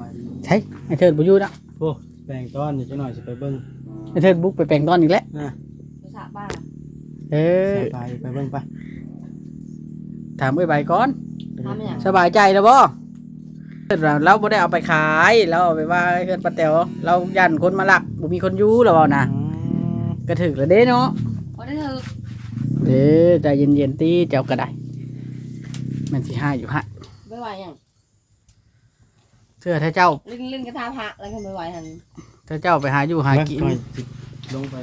บายดีใช่ไอ้เทิดบ่อยู่นะโอ้แบ่งต้อนอยู่จังหน่อยสิไปเบิ่งไอ้เทิดบุกไปแปลงตอนอีกแล้วนะภาษาบ้านเออสบายไปเบิ่งไปถามไอ้ใบก่อน ทำอย่างสบายใจแล้วบ่เราเราบ่ได้เอาไปขายเราเอาไปว่าให้เพื่อนป้าแต๋วเรายันคนมาลักบ่มีคนอยู่แล้วเปล่านะอืมก็ถึกแล้วเด้เนาะพอได้เธอเด้อใจเย็นๆตีเจ้าก็ได้แมันสิห้าอยู่ฮะไม่ไหวอย่าง เสื้อถ้าเจ้าลิ้นลิ้นกระทาพระแล้วก็ไม่ไหวหันถ้าเจ้าไปหาอยู่หากินไปสิลงไป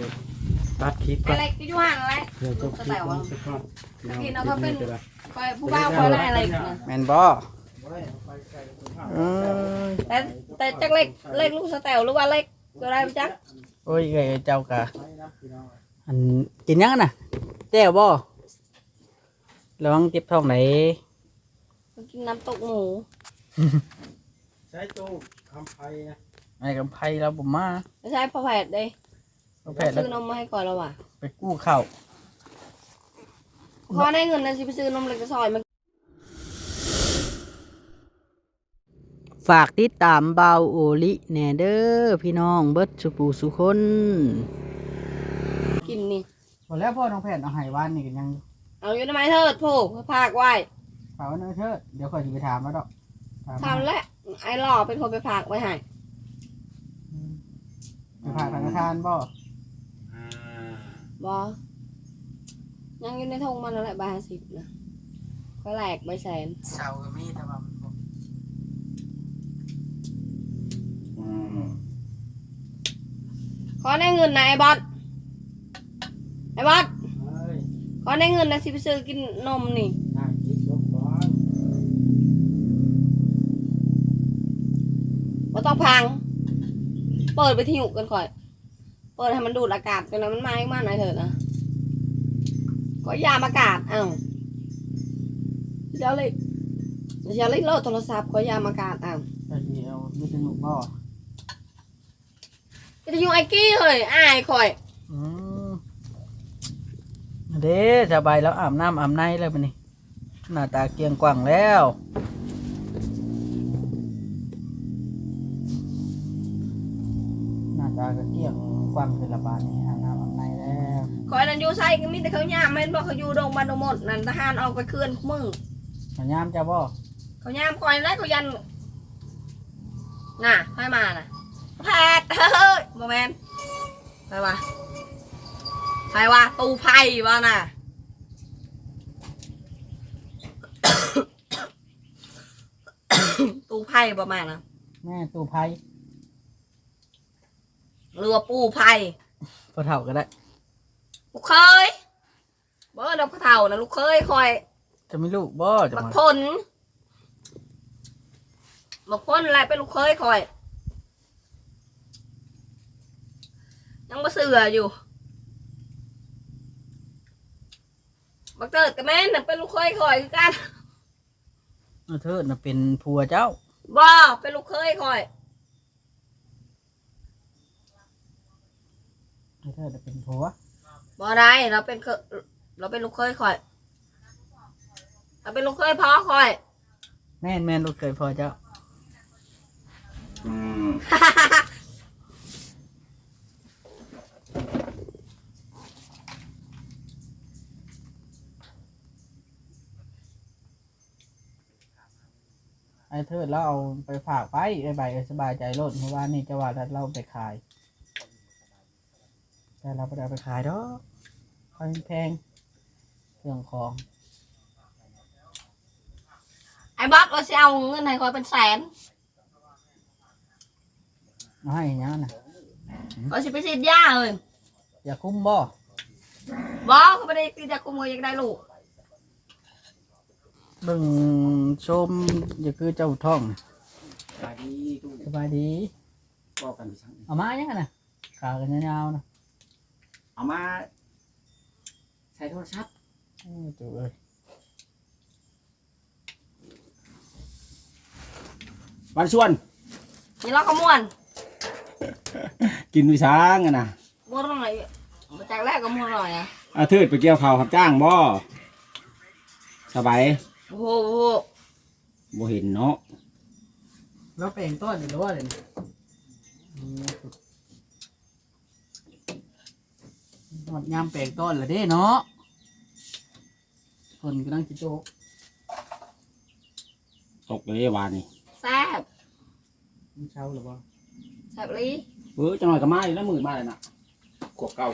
ตัดคลิปก่อนอะไรก็อยู่หันอะไรเดี๋ยวจบคลิปก่อนสักก่อนกินเอาเขาเป็นคอยผู้บ่าวคอยไล่อะไรอีกนะแม่นบ่เออแต่แต่จักเล็กเล็กลูกสแตลหรือว่าเล็กก็ได้จักโอ้ยเอ้ยเจ้ากะอันกินยังน่ะแจ้วบ่ระวังเจ็บท้องไหน กินน้ำตกหมู ใช้ตู้คำไพนะไอ้กับไผเราบ่มาไม่ใช่พ่อแพทย์เด้เอาแพทย์แล้วซื้อนมมาให้ก่อนแล้วว่ะไปกู้ข้าวพอได้เงินนะสิไปซื้อนมเล็กกระซอยมาฝากติดตามเบาโอลิแหน่เด้อพี่น้องเบิดสุปูสุคนกินนี่หมดแล้วพ่อน้องแพทย์เอาให้วานนี่กันยังเอาอยู่ทำไมเถิดโผล่พากไว้ฝากไว้เน้อเถิดเดี๋ยวคอยจะไปถามแล้วดอกถามทำแล้ว ไอ้หล่อเป็นคนไปพากไว้ให้ไปฝากธนาคารบ่บอยังอยู่ในทงมันนั่นแหละใบห้าสิบนะก็แหลกใบแสนเสาก็มีแต่ว่ามันบ่ขอได้เงินนะไอ้บอสไอ้บอสเฮ้ยขอได้เงินนะสิไปซื้อกินนมนี่น่าคิด ต้องพัง เปิดไปที่หุกันก่อนเปิดให้มันดูดอากาศกันนะมันมาให้มากหน่อยเถอะนะก็ยามอากาศอ้าวเดี๋ยวเลยเดี๋ยวเลยโลดโทรศัพท์ขอยามอากาศอ้าวแต่เดียวมีสนุกบ่ก็จะยุ่งไอ้กี้เลยอายคอยอืมเด้สบายแล้วอาบน้ำอาบในแล้วบัดนี้หน้าตาเกรียงกว่างแล้ว หน้าตาก็เกรียงกว่างขึ้นละบาดนี้อาบน้ำอาบในแล้วคอยนันอยู่ใส่ก็มีแต่เขาย่ามแม่นบอกเขาอยู่โรงพยาบาลหมดนั่นทหารออกไปเคลื่อนมือสัญญามเจ้าบ่เขาย่ามคอยแล้วเขายันน่ะให้มาน่ะแพทย์เฮ้ยโมเมนไปวะไปวะตูไพ่วะน่ะตูไพ่ประมาณนะแม่ตู้ไพ่ เรือปูไพ่พอเท่าก็ได้ ลูกเคยเบอร์ดอกเท่านะลูกเคยคอยจะมีลูกบ่จะบักมาพลบักพลอะไรเป็นลูกเคยคอย ยังมาเสืออยู่บักเกิดกับแม่นน่ะเป็นลูกเคยคอยคือกัน เอาเธอน่ะเป็นผัวเจ้าบ่เป็นลูกเคยคอย เอาเธอน่ะเป็นผัวบ่ได้เราเป็นเคเราเป็นลูกเคยคอย เราเป็นลูกเคยพ่อคอย แม่นแม่นลูกเคยพ่อเจ้าไอ้เธอเราเอาไปฝากไปไอ้ใบสบายใจโลดเพราะว่านี่จะว่าถ้าเราไปขาย แต่เราไม่ได้เอาไปขายดอกค่อยแพงเครื่องของไอ้บ๊อบเราจะเอาเงินให้คอยเป็นแสนเอาให้อย่างนั้นนะเราจะไปฉีดยาเลยอย่าคุ้มบ่บ่เขาไม่ได้ตีจากกุมวยอยากได้ลูกเบิ่งชมอย่าคือเจ้าท่องสบายดีตู้สบายดี บอกกันไปช่างเอามายังไงนะขากันยาวๆนะ เอามา ใช้โทรศัพท์โอ้ยจุเอ้ยวันชวน นี่เราขมวนกินวิช้างอะนะม้วนหน่อยมาจากแรกก็ม้วนหน่อยนะอาเทิดไปเกี่ยวข้าวรับจ้างบ่สบายโอ้โหโอ้โหบ่เห็นเนาะ แล้วแปลงต้นหรือว่าอะไรนี่อืมหมด ยามแปลงต้นละเด้เนาะคนกำลังจิโตกตกเลยวานนี่แซ่บมันเช้าหรือเปล่าแซ่บลีเออจังหน่อยก็มาอีกแล้วมือมาเลยน่ะขวบเก่า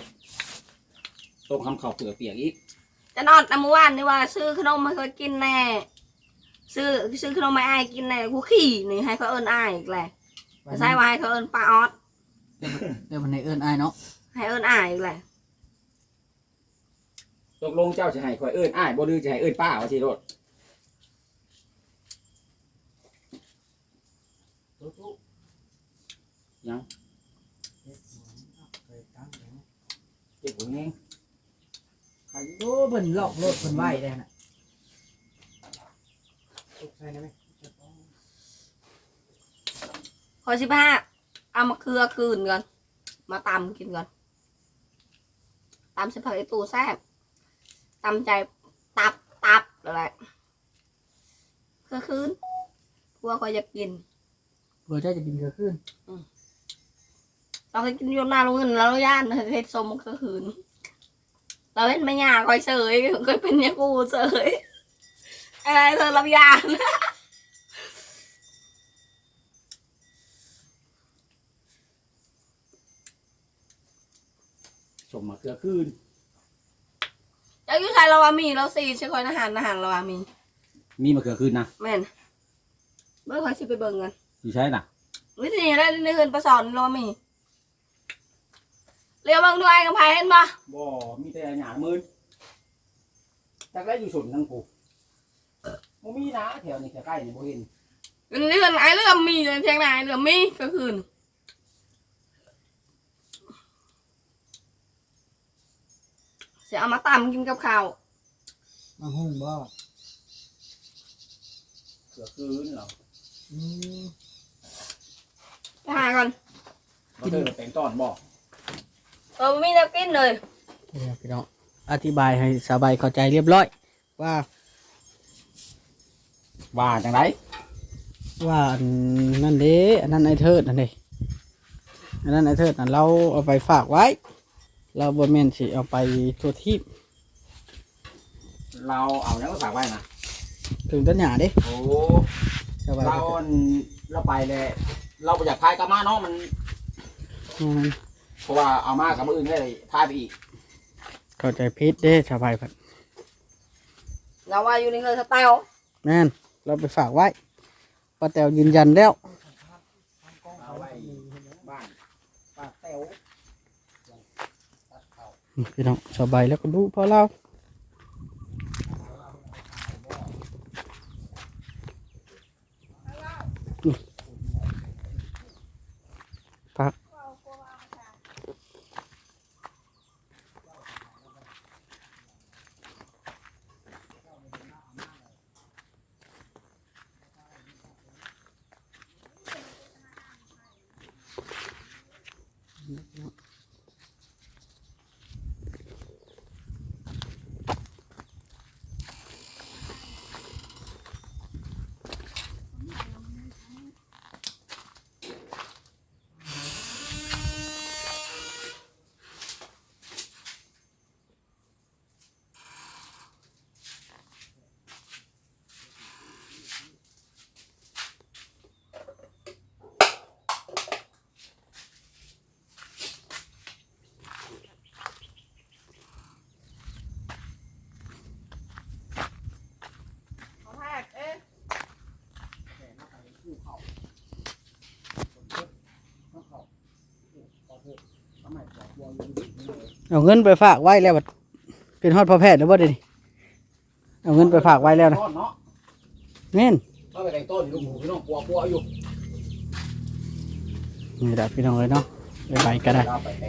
ต้มคำข้าวเปลือกเปียกอีกจะนอนแต่เมื่อวานนี่ว่า ซื้อขนมมาเคยกินแน่ซื้อซื้อขนมไม่อายกินแน่กูขี่นี่ให้เขาเอิญอายอีกแหละใช่ว่าให้เขาเอิญปลาออสเดี๋ยวมันในเอิญไอายเนาะให้เอิญอายอีกแหละ ตกลงเจ้าจะให้คอยเอิ้นอ้ายบ่ดื้อจะให้เอิ้นป้าว่าสิโลดยังเจ็บหัวแห้งใครโอ้เพิ่นหลอกโลดเพิ่นไหวได้น่ะพอสิบห้าเอามาเคลือคืนก่อน มาตำกินก่อนตำเสพาไอตูแซ่บ ตำใจตับตับอะไรเคลือคืนพวกก็อยากกินเผื่อเจ้าจะกินเกลือขึ้นเราเคยกินโยนหน้าลงเงินแล้วย่านเทศสมเคลือคืนเราเห็นไม่ยากคอยเสยเคยเป็นยากูเสยอะไรเธอรับยานสมมาเกลือคืนเจ้าอยู่ไทยเราว่ามีเราสี่ใช่คอยอาหารอาหารเราว่ามี มีมาเกลือคืนนะแม่นเบิ่งคอยสิไปเบิ่งกันอยู่ใช่น่ะวิธีนี้ได้ในเฮือนประสอนเราว่ามีเรียวเบิ่งด้วยกับไผเห็นปะบ่มีแต่หยามืนจากได้อยู่สุดทั้งกูบ่มีนะแถวนี้แถวใกล้นี่บ่เห็นเป็นเรื่องไอ้เรื่องมีเลยเพียงไหนเรื่องมีก็คืน เสียเอามาตำกินกับข้าวมาหุ่งบ่เกลือคืนเหรออืมไปหาก่อนบ่เจอแต่งต้อนบ่เออมีแนวกินเลยเดี๋ยวพี่น้องอธิบายให้สบายเข้าใจเรียบร้อย ว่าว่าจังไดว่าอันนั่นเด้อันนั้นไอเทิดนั่นเด้อันนั้นไอเทิดนั่นเราเอาไปฝากไว้ เราบ่แม่นสิเอาไปทั่วทีปเราเอาแล้วก็ฝากไว้นะถึงต้นหญ้าเด้โอ้สบายเราเราไปเลยเราบ่อยากพายกลับมาเนาะมัน อืมเพราะว่าเอามากับมืออื่นได้พายไปอีกเข้าใจผิดเด้สบายพัดเราว่าอยู่ในเงินสไตล์แม่นเราไปฝากไว้ป้าแตวยืนยันแล้ว เอาไว้บ้านปากแต๋ว พี่น้องสบายแล้วก็ดูพอเรานี่พัก เอาเงินไปฝากไว้แล้วบัดเป็นฮอดพ่อแพทย์แล้วบ่เดี๋ยวนี้เอาเงินไปฝากไว้แล้วนะต้นเนาะแม่นเราไปแต่งต้นลูกหมูพี่น้องปัวปัวอยู่นี่แหละพี่น้องเลยเนาะไปไปก็ได้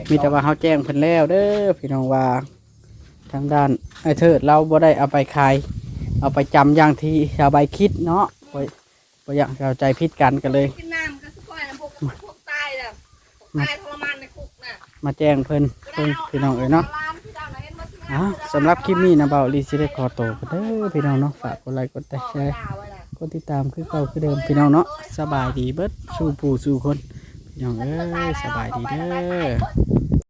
มีแต่ว่าเขาแจ้งเพิ่นแล้วเด้อพี่น้องว่าทางด้านไอ้เทิดเราบ่ได้เอาไปขาย เอาไปจำอย่างที่ชาวใบคิดเนาะบ่บ่อยากเข้าใจผิดกันกันเลย กินน้ำก็สุกอยนะพวกพวกตายน่ะพวกตายทรมานในคุก มาแจ้งเพิ่นเพิ่นพี่น้องเอ้ยเนาะอะสำหรับคลิปนี้นะเบาลีซิได้ขอตัวกันเด้อพี่น้องเนาะฝากกดไลค์กดแชร์กดติดตามคือเก่าคือเดิมพี่น้องเนาะสบายดีเบิดสู่ผู้สู่คนพี่น้องเอ้ยสบายดีเด้อ